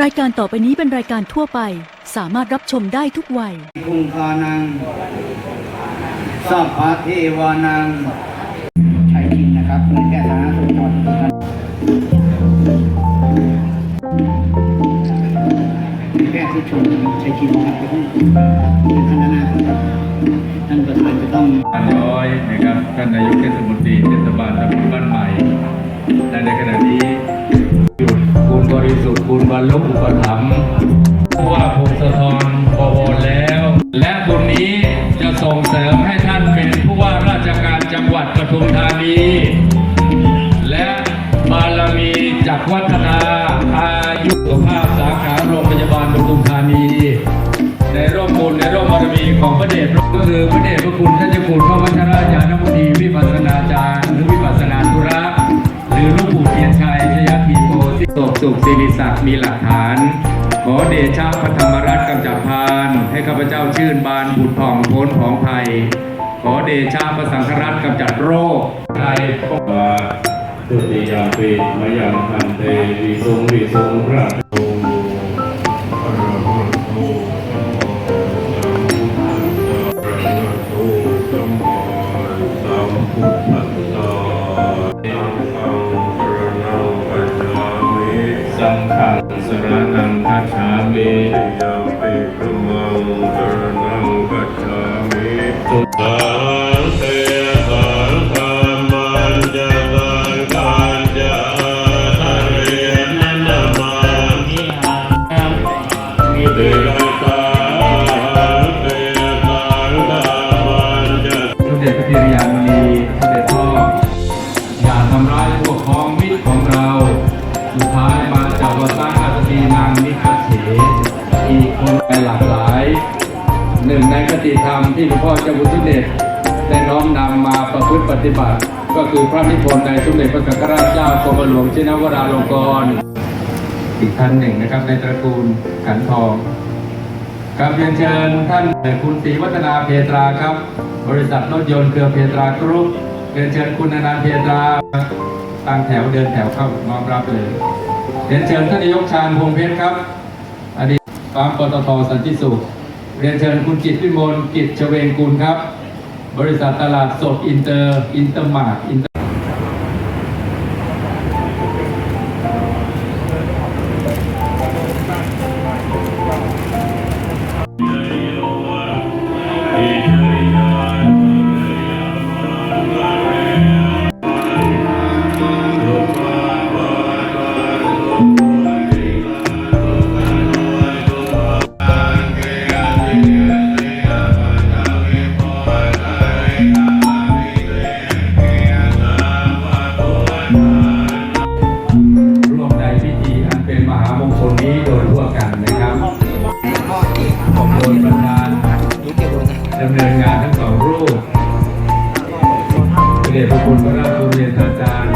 รายการต่อไปนี้เป็นรายการทั่วไป สามารถรับชมได้ทุกวัย คุงคานัง สัพพะเทวานังใช้จริงนะครับเพื่อแก้สาธารณสุขจังหวัดสุพรรณแพทย์ที่ชมใช้จริงนะครับเป็นเป็นท่านนานะครับท่านประธานจะต้องท่านย้อยนะครับท่านนายกเทศมนตรีเทศบาลตำบลบ้านใหม่และในขณะนี้ คุณบริสุทธิ์คุณบรรลุอุปถัมภ์ผู้ว่าพงศธรบวรแล้ว และบุญนี้จะส่งเสริมให้ท่านเป็นผู้ว่าราชการจังหวัดปทุมธานี และบารมีจากวัฒนาอายุสุขภาพสาขาโรงพยาบาลปทุมธานี ในร่มบุญในร่มบารมีของพระเดชพระก็คือพระเดชพระคุณท่าน สิริศักดิ์มีหลักฐาน ขอเดชะพระธรรมรัตน์กำจัดพาน ให้ข้าพเจ้าชื่นบานบุตรผ่องพ้นของภัย ขอเดชะพระสังฆรัตน์กำจัดโรคไทยทุติยาปิมยังพันเตวิสุงวิสุงพระโต สัมมาสัมพุทธัสสะอะระหะโตสัมฆังสรณังคัจฉามิยาปิธรรมังสรณังคัจฉามิตุ อีกคนหลากหลาย หนึ่งในคติธรรมที่หลวงพ่อเจ้าคุณสมเด็จได้น้อมนำมาประพฤติปฏิบัติ ก็คือพระนิพนธ์ในสมเด็จพระสังฆราชเจ้ากรมหลวงชินวราลงกรณ์อีกท่านหนึ่งนะครับในตระกูลขันทองครับเรียนเชิญท่านคุณศรีวัฒนาเพตราครับ บริษัทรถยนต์เครือเพตรากรุ๊ปเรียนเชิญคุณอนันต์เพตราตั้งแถวเดินแถวเข้าน้อมรับเลยเรียนเชิญท่านนายกชาญพงเพชรครับ ดีตฟาร์มปตทสันติสุข เรียนเชิญคุณจิตรวิมลกิจเฉวงกุลครับ บริษัทตลาดสดอินเตอร์ อินเตอร์มาร์อินเตอร์ร่ว มหามงคนนี้โดยทั่วกันนะครับโดยบรรดาดำเนินงานทั้งสองรูปพระเดชพระคุณพระราชเรีอาจารย์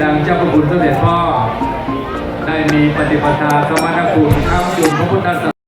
ดังเจ้าพระคุณสมเด็จพ่อ ได้มีปฏิปทาสมณคุณข้ามจุนพระพุทธศาสนา